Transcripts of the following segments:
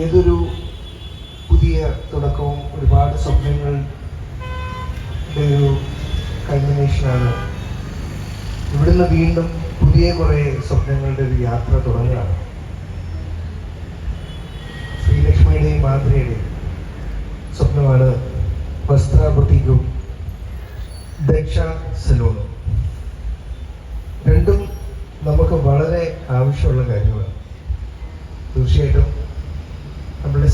ഏതൊരു പുതിയ തുടക്കവും ഒരുപാട് സ്വപ്നങ്ങളുടെ ഒരു കൈമിനേഷനാണ് ഇവിടുന്ന് വീണ്ടും പുതിയ കുറേ സ്വപ്നങ്ങളുടെ ഒരു യാത്ര തുടങ്ങുകയാണ്. ശ്രീലക്ഷ്മിയുടെയും മാതൃയുടെയും സ്വപ്നമാണ് വസ്ത്ര ബുട്ടീക്കും ദക്ഷ സലൂണും രണ്ടും നമുക്ക് വളരെ ആവശ്യമുള്ള കാര്യമാണ് തീർച്ചയായിട്ടും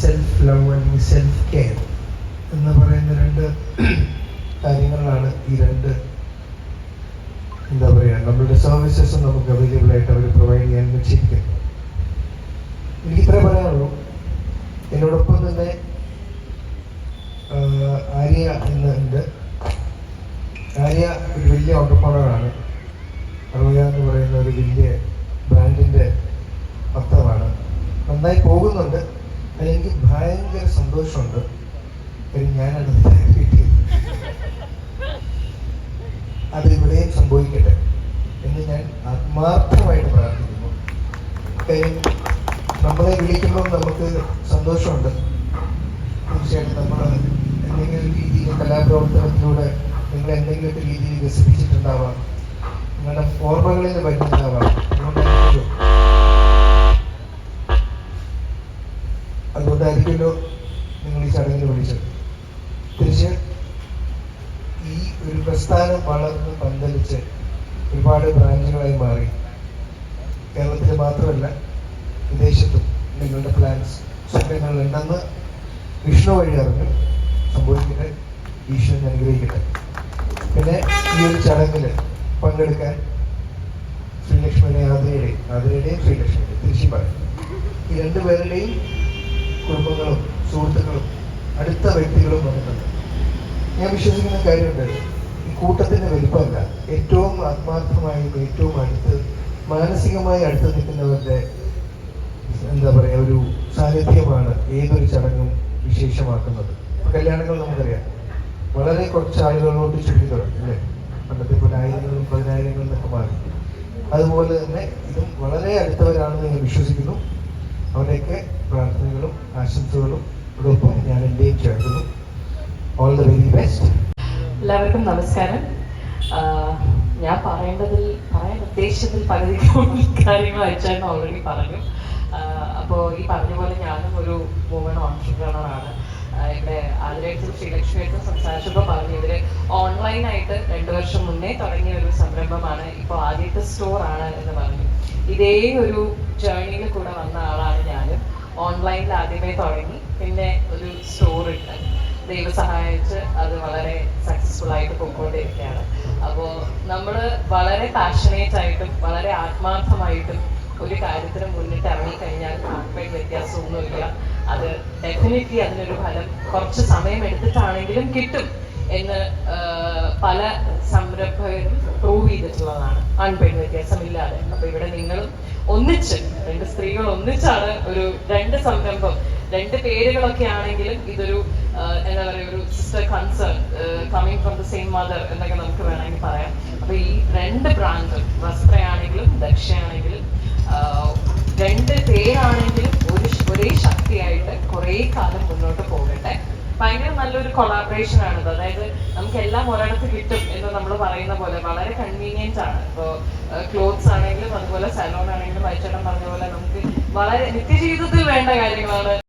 സെൽഫ് ലവ് അല്ലെങ്കിൽ സെൽഫ് കെയർ എന്ന് പറയുന്ന രണ്ട് കാര്യങ്ങളാണ് ഈ രണ്ട് എന്താ പറയുക നമ്മളുടെ സർവീസസ് നമുക്ക് അവൈലബിൾ ആയിട്ട് അവർ പ്രൊവൈഡ് ചെയ്യാൻ വെച്ചിരിക്കുന്നു എനിക്ക് ഇത്രേ പറയാനുള്ളൂ. എന്നോടൊപ്പം തന്നെ ആര്യ എന്ന് ഉണ്ട്. ആര്യ ഒരു വലിയ ഓണ്ടർപ്രണറാണ് അറിയ എന്ന് പറയുന്ന ഒരു വലിയ ബ്രാൻഡിന്റെ അർത്ഥമാണ് നന്നായി പോകുന്നുണ്ട്. അതിലെനിക്ക് ഭയങ്കര സന്തോഷമുണ്ട്. ഞാനത് അത് ഇവിടെയും സംഭവിക്കട്ടെ എന്ന് ഞാൻ ആത്മാർത്ഥമായിട്ട് പ്രാർത്ഥിക്കുന്നു. നമ്മളെ വിളിക്കുമ്പോൾ നമുക്ക് സന്തോഷമുണ്ട്. തീർച്ചയായിട്ടും നമ്മൾ എന്തെങ്കിലും രീതിയിൽ കലാപ്രവർത്തനത്തിലൂടെ നിങ്ങൾ എന്തെങ്കിലുമൊക്കെ രീതിയിൽ വികസിപ്പിച്ചിട്ടുണ്ടാവാം. നിങ്ങളുടെ ഓർമ്മകളിൽ വരുന്നുണ്ടാവാം. അതുകൊണ്ടായിരിക്കുമല്ലോ അതുകൊണ്ടായിരിക്കുമല്ലോ നിങ്ങൾ ഈ ചടങ്ങിൽ വിളിച്ചത്. തിരിച്ച് ഈ ഒരു പ്രസ്ഥാനം വളർന്ന് പന്തലിച്ച് ഒരുപാട് ബ്രാഞ്ചുകളായി മാറി. കേരളത്തിൽ മാത്രമല്ല വിദേശത്തും നിങ്ങളുടെ പ്ലാൻസ് സ്വപ്നങ്ങൾ ഉണ്ടെന്ന് വിഷ്ണു വഴി അറിഞ്ഞു സംഭവിക്കട്ടെ ഈശ്വരൻ അനുഗ്രഹിക്കട്ടെ. പിന്നെ ഈ ഒരു ചടങ്ങിൽ പങ്കെടുക്കാൻ ശ്രീലക്ഷ്മിയുടെ ആതിരയുടെയും ആതിരയുടെയും ശ്രീലക്ഷ്മിയുടെയും തിരിച്ചു പറയും. ഈ രണ്ടുപേരുടെയും അടുത്ത വ്യക്തികളും വന്നിട്ടുണ്ട്. ഞാൻ വിശ്വസിക്കുന്ന കാര്യമുണ്ട്. ഈ കൂട്ടത്തിന്റെ വലിപ്പമല്ല. ഏറ്റവും ആത്മാർത്ഥമായും ഏറ്റവും അടുത്ത് മാനസികമായി അടുത്ത് നിൽക്കുന്നവരുടെ എന്താ പറയാ ഒരു സാന്നിധ്യമാണ് ഏതൊരു ചടങ്ങും വിശേഷമാക്കുന്നത്. കല്യാണങ്ങൾ നമുക്കറിയാം. വളരെ കുറച്ച് ആളുകളോട് തുടങ്ങി അല്ലേ? പണ്ടത്തെ പോലെ ആയിരങ്ങളും പതിനായിരങ്ങളും എന്നൊക്കെ മാറി. അതുപോലെ തന്നെ ഇതും വളരെ അടുത്തവരാണെന്ന് ഞാൻ വിശ്വസിക്കുന്നു. അവരെയൊക്കെ പ്രാർത്ഥനകളും ആശംസകളും ഓൾ വെരി ബെസ്റ്റ് എല്ലാവർക്കും നമസ്കാരം. ഞാൻ പറയേണ്ടതിൽ പറയാൻ ഉദ്ദേശത്തിൽ പകുതി കാര്യങ്ങൾ അയച്ചായിരുന്നു ഓൾറെഡി പറഞ്ഞു. അപ്പോൾ ഈ പറഞ്ഞ പോലെ ഞാനും ഒരു വുമൺ ഓൺട്രപ്രണറാണ് ഇവിടെ ആതിരേറ്റും ശ്രീലക്ഷ്മിയായിട്ടും സംസാരിച്ചപ്പോൾ പറഞ്ഞു ഇവർ ഓൺലൈനായിട്ട് രണ്ടു വർഷം മുന്നേ തുടങ്ങിയ ഒരു സംരംഭമാണ്. ഇപ്പോൾ ആദ്യത്തെ സ്റ്റോർ ആണ് എന്ന് പറഞ്ഞു. ഇതേ ഒരു ജേർണിയിൽ കൂടെ വന്ന ആളാണ് ഞാനും. ഓൺലൈനിൽ ആദ്യമേ തുടങ്ങി. ദൈവം സഹായിച്ച് അത് വളരെ സക്സസ്ഫുൾ ആയിട്ട് പോയിക്കൊണ്ടിരിക്കുകയാണ്. അപ്പോൾ നമ്മൾ വളരെ പാഷനേറ്റ് ആയിട്ടും വളരെ ആത്മാർത്ഥമായിട്ടും ഒരു കാര്യത്തിന് മുന്നിട്ട് ഇറങ്ങിക്കഴിഞ്ഞാൽ ആത്മീയ വ്യത്യാസമൊന്നുമില്ല. അത് ഡെഫിനറ്റ്ലി അതിനൊരു ഫലം കുറച്ച് സമയം എടുത്തിട്ടാണെങ്കിലും കിട്ടും എന്ന് പല സംരംഭകരും പ്രൂവ് ചെയ്തിട്ടുള്ളതാണ്. ആൺപെൺ വ്യത്യാസമില്ലാതെ. അപ്പൊ ഇവിടെ നിങ്ങളും ഒന്നിച്ച് രണ്ട് സ്ത്രീകൾ ഒന്നിച്ചാണ് ഒരു രണ്ട് സംരംഭം രണ്ട് പേരുകളൊക്കെ ആണെങ്കിലും ഇതൊരു എന്താ പറയുക ഒരു sister concern coming from the same mother എന്നൊക്കെ നമുക്ക് വേണമെങ്കിൽ പറയാം. അപ്പൊ ഈ രണ്ട് ബ്രാൻഡും വസ്ത്രയാണെങ്കിലും ദക്ഷയാണെങ്കിലും രണ്ട് പേരാണെങ്കിലും ഒരു ഒരേ ശക്തിയായിട്ട് കുറേ കാലം മുന്നോട്ട് പോകട്ടെ. ഭയങ്കര നല്ലൊരു കൊളാബറേഷൻ ആണിത്. അതായത് നമുക്ക് എല്ലാം ഒരിടത്ത് കിട്ടും എന്ന് നമ്മൾ പറയുന്ന പോലെ വളരെ കൺവീനിയന്റ് ആണ്. ഇപ്പോൾ ക്ലോത്ത്സ് ആണെങ്കിലും അതുപോലെ സലോൺ ആണെങ്കിലും വൈച്ചേട്ടൻ പറഞ്ഞ പോലെ നമുക്ക് വളരെ നിത്യജീവിതത്തിൽ വേണ്ട കാര്യങ്ങളാണ്.